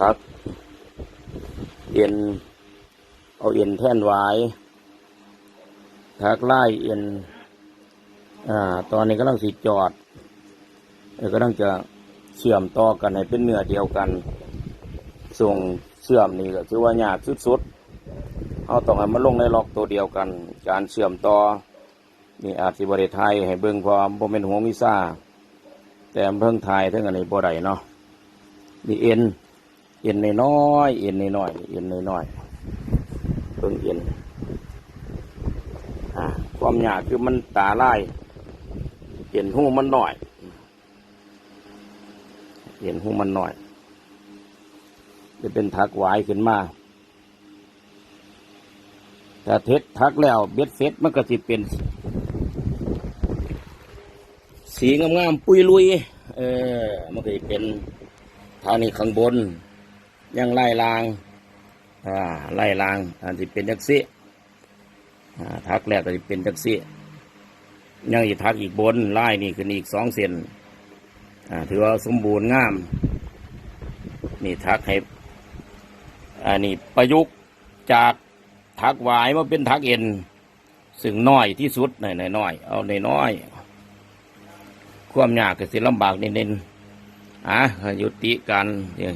ทักเอ็นเอาเอ็นแท่นไว้ทักไล่เอ็นอ่า ตอนนี้ก็ต้องสิจอดเอ่อก็ต้องจะเชื่อมต่อกันให้เป็นเนื้อเดียวกัน ส่งเชื่อมนี่ก็ถือว่ายากสุดๆเอาต้องให้มันลงในล็อกตัวเดียวกัน การเชื่อมต่อนี่อาจสิบริไทยให้เบิ่งเพอบ่เป็นหัวมิซ่า แต่เพิ่งไทยทั้งอันนี้บ่ได้เนาะนี่เอ็นเอ็นน้อยเอ็นน้อยเอ็นน้อยเพิ่งเอ็นอ่าความยากคือมันตาลายเห็นหูมันหน่อยเห็นหูมันหน่อยจะเป็นทักหวายขึ้นมาแต่เท็ดทักแล้วเบ็ดเฟ็ดมันก็สิเป็น สีงามๆปุยลุย เออ มันก็เป็นทางนี้ข้างบน ยังไล่ลาง อ่า ไล่ลาง อันที่เป็นจักซี่อ่าทักแรกก็จะเป็นจักซี่ยังอีกทักอีกบนไล่นี่ขึ้นอีกสองเซนอ่า ถือว่าสมบูรณ์งาม นี่ทักให้อันนี้ประยุกต์จากทักหวายมาเป็นทักเอ็น ซึ่งน้อยที่สุดหน่อยหน้อยเอาน้อย ความยากก็สิลำบากนิดๆอะยุติการเดี๋ย